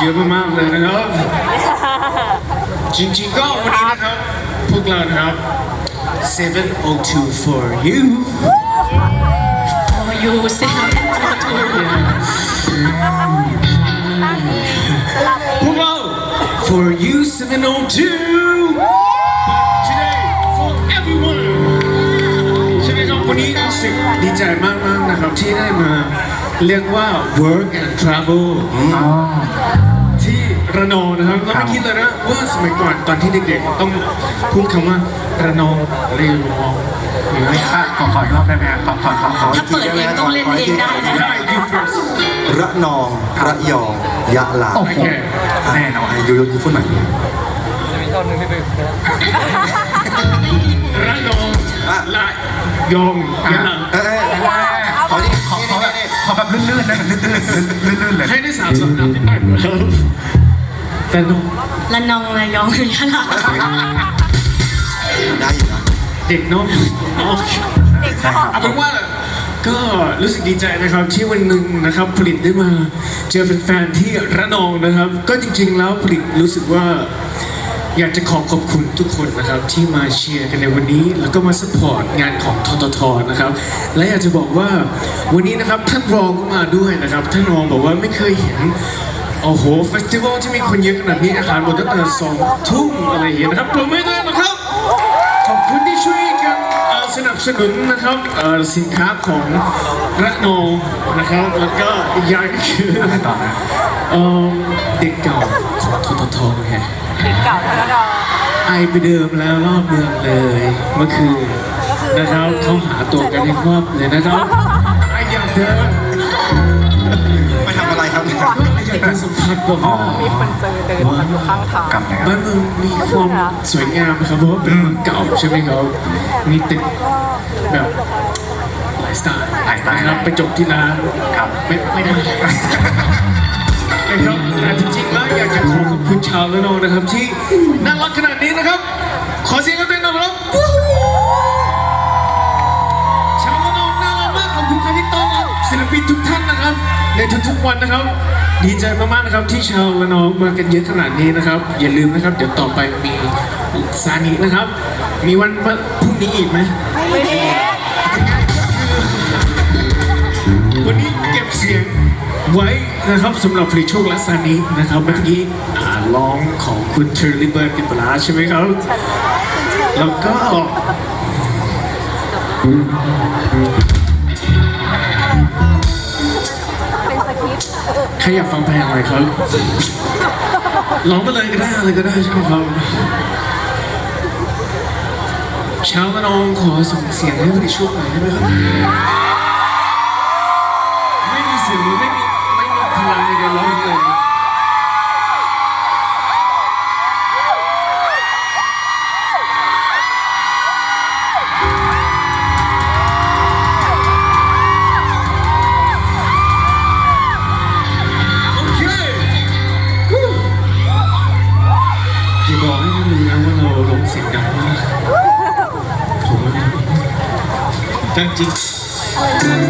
เยอะมากๆเลยนะครับ จริงๆก็วันนี้นะครับ พวกเรานะครับ 702 for you for you เซลพวกเรา for you 702 today for everyone ใช่ไหมครับวันนี้รู้สึกดีใจมากๆนะครับที่ได้มา เรียกว่า work and travel ที่ระนองนะครับเราไม่คิดเลยนะว่าสมัยก่อนตอนที่เด็กๆ ต้องพูดคำว่าระนองเรียนรองหรืออะไรอะขอขออีกรอบได้ไหมครับขอขอขอขอถ้าเปิดเองต้องเล่นเองได้นะได้ you first ระนอง ระยอง ยะลาโอ้โหโอเคแน่นอนอะยูยูยูพูดใหม่ระนองละยองยะลาเอ้ยเอ้ยขอที่ขอข อแบบขอแบบลื่นๆนะแบบลื่นๆลื่นๆเลยให้ได้สามสัปดาห์ที่ผ่านมาแล้วแต่น้องละนองระยองยะลาได้อยู่นะเด็กเน้องโอเคใช่ครับเอาเป็นว่าก็รู้สึกดีใจนะครับที่วันหนึ่งนะครับผลิตได้มาเจอแฟนๆที่ระนองนะครับ ก็จริงๆแล้วผลิตรู้สึกว่า อยากจะขอขอบคุณทุกคนนะครับที่มาเชียร์กันในวันนี้ แล้วก็มาสปอร์ตงานของทททนะครับ และอยากจะบอกว่าวันนี้นะครับท่านรองก็มาด้วยนะครับ ท่านรองบอกว่าไม่เคยเห็นโอ้โหเฟสติวัลที่มีคนเยอะขนาดนี้อาหารหมดตั้งแต่สองทุ่มอะไรอย่างเงี้ยนะครับปรบมือด้วยนะครับ ขอบคุณที่ช่วยกันเอ่อสนับสนุนนะครับเอ่อสินค้าของระนองนะครับ แล้วก็อีกอย่างก็คืออะไรต่อนะเอ่อเด็กเก่าของทททไง เก่าแล้วก็ไอไปเดิมแล้วรอบเมืองเลยเมื่อคืนนะครับเขาหาตัวกันให้ครอบเลยนะครับไออยากเดินไปทำอะไรครับเนี่ยก็ไออยากจะสัมผัสแบบว่ามีคนเจอเดินอยู่ข้างทางกลับเลยครับบ้านเมืองมีความสวยงามนะครับเพราะว่าเป็นเมืองเก่าใช่ไหมครับมีตึกแบบหลายสไตล์หลายสไตล์นะครับไปจบที่ร้านครับไม่ไม่ได้ นะครับแต่จริงๆแล้วอยากจะขอขอบคุณชาวละนองนะครับที่น่ารักขนาดนี้นะครับ ขอเสียงกันด้วยนะครับชาวละนองน่ารักมากขอบคุณครับที่ต้อนรับศิลปินทุกท่านนะครับ ในทุกๆวันนะครับ ดีใจมากๆนะครับที่ชาวละนองมากันเยอะขนาดนี้นะครับ อย่าลืมนะครับ เดี๋ยวต่อไปมีซานินะครับ มีวันพรุ่งนี้อีกไหมไม่ดีวันนี้ เสียงไว้นะครับสำหรับผลิตโชคละซานินะครับเมื่อกี้อ่าร้องของคุณเชอร์รี่เบิร์ดกินปลาใช่ไหมครับ แล้วก็ใครอยากฟังเพลงอะไรครับร้องไปเลยก็ได้อะไรก็ได้ใช่ไหมครับชาวระนองขอส่งเสียงให้ผลิโชคหน่อยได้ไหมครับ รู้นะว่าเราร้องเสียงดังมากผมจริง